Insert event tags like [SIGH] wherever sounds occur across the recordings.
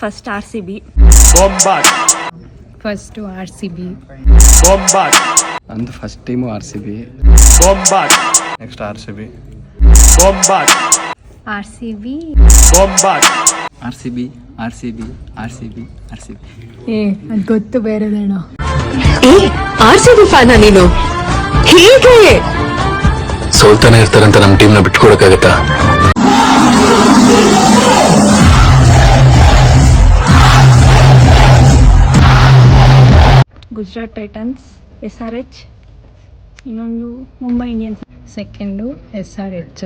First R C B first R C B ನಂದು first team R C B next R C B R C B R C B R C B R C B R C B ಏ ಅದು ಗೊತ್ತು ಬೇರೆದೇಣ ಏ R C B ಫ್ಯಾನ ನೀನು? ಹೀಗೆ? ಸೋಲ್ತಾನೆ ಇರ್ತಾರಂತ ನಮ್ಮ ಟೀಮ್ನ ಬಿಟ್ಕೊಡಕ್ಕಾಗತ್ತಾ? Gujarat Titans S R H ಇನ್ನೊಂದು Mumbai Indians. Second S R H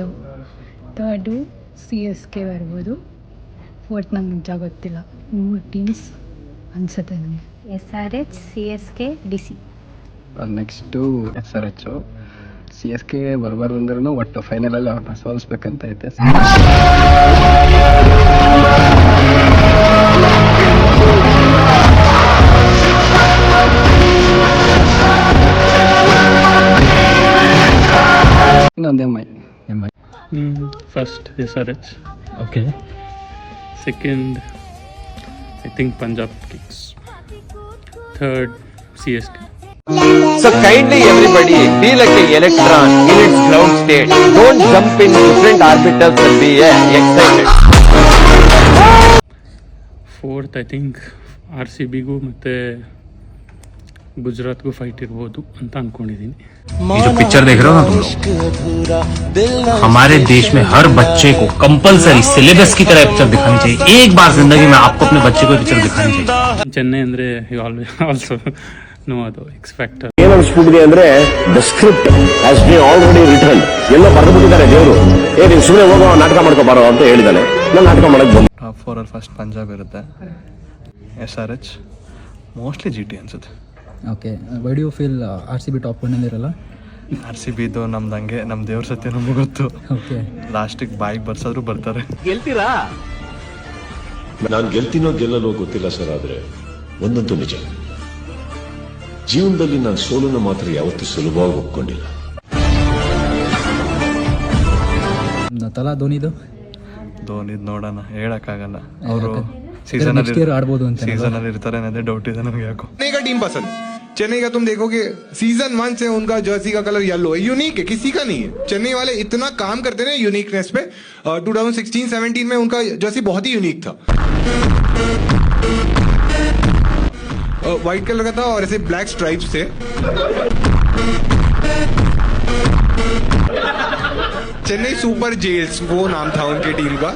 third C S K ಬರ್ಬೋದು. ಫೋರ್ತ್ ನಂಗೆ ನಿಜ ಗೊತ್ತಿಲ್ಲ. ಮೂರು ಟೀಮ್ಸ್ ಅನ್ಸುತ್ತೆ ನನಗೆ. S R H C S K D C. Next S R H C S K ಬರಬಾರ್ದು ಅಂದ್ರೂ ಒಟ್ಟು ಫೈನಲಲ್ಲಿ ಅವ್ರನ್ನ ಸೋಲಿಸ್ಬೇಕಂತ ಐತೆ. ಇನ್ನೊಂದು M I M I first S R H okay second I think Punjab kings third C S K So kindly everybody, be like an electron in its ground state. Don't jump in different orbitals and be uh, excited. Fourth I think R C ಬಿಗೂ ಮತ್ತು ಗುಜರಾತ್ಗೂ fight ಇರ್ಬೋದು ಅಂತ ಅಂದ್ಕೊಂಡಿದ್ದೀನಿ ये जो picture देख रहे हो ना तुम लोग हमारे देश में हर बच्चे को कंपलसरी सिलेबस की तरह पिक्चर दिखानी चाहिए एक बार जिंदगी में आपको अपने बच्चे को पिक्चर दिखानी चाहिए ಚೆನ್ನೈ ಅಂದರೆ ಆಲ್ವೇ ಆಲ್ಸೋ ನೋ [LAUGHS] ಅದು ಎಕ್ಸ್ಪೆಕ್ಟ್ ಏನ್ ಅನ್ಸ್ಬಿಟ್ಟಿದೆ ಅಂದ್ರೆ the script has be already return ಎಲ್ಲ ಬರೆದ್ಬಿಟ್ಟಿದ್ದಾರೆ ದೇವರು ಏ ನೀವು ಸುಮ್ಮನೆ ಹೋಗೋ ನಾಟಕ ಮಾಡ್ಕೊ ಬಾರೋ ಅಂತ ಹೇಳಿದಾನೆ ನಾನು ನಾಟಕ ಮಾಡಕ್ ಬಂದೆ ಟಾಪ್ ಫೋರಲ್ಲಿ ಫಸ್ಟ್ ಪಂಜಾಬ್ ಇರುತ್ತೆ S R H mostly G T ಅನ್ಸುತ್ತೆ Okay why you feel R C B top ಅಂದಿರಲ್ಲ? R C B ಇದು ನಮ್ದು ಹಂಗೆ ನಮ್ಮ ದೇವ್ರ ಸತ್ಯ ನಮಗೆ ಗೊತ್ತು. ಓಕೆ ಲಾಸ್ಟಿಗೆ ಬಾಯಿಗೆ ಬರ್ಸಾದ್ರು ಬರ್ತಾರೆ. ಗೆಲ್ತೀರಾ? ನಾನು ಗೆಲ್ತೀನೋ ಗೆಲ್ಲಲು ಗೊತ್ತಿಲ್ಲ ಸರ್ ಆದರೆ ಒಂದಂತೂ ನಿಜ. ಜೀವನದಲ್ಲಿ ನಾನು ಸೋಲನ್ನು ಮಾತ್ರ ಯಾವತ್ತೂ ಸುಲಭವಾಗಿ ಒಪ್ಕೊಂಡಿಲ್ಲ. ತಲಾ ಧೋನಿದು? ಧೋನಿ ನೋಡೋಣ ಹೇಳಕ್ಕಾಗಲ್ಲ. ಅವರು ಸೀಸನ್ ಅಲ್ಲಿ ಆಡ್ಬೋದು ಅಂತ ಸೀಸನ್ ಅಲ್ಲಿ ಇರ್ತಾರೆ ಅನ್ನೋದೇ ಡೌಟ್ ಇದೆ ನಮ್ಗೆ ಯಾಕೋ. ಈಗ ಟೀಮ್ ಪಸಂದ್ चेन्नई का तुम देखोगे सीज़न वन से उनका जर्सी का कलर येलो है। यूनिक है, किसी का नहीं है। चेन्नई वाले इतना काम करते हैं यूनिकनेस पे। टू थाउज़ेंड सिक्सटीन सेवनटीन में उनका जर्सी बहुत ही यूनिक था। व्हाइट कलर का था और ऐसे ब्लैक स्ट्राइप्स थे चेन्नई सुपर जेल्स वो नाम था उनके टीम का।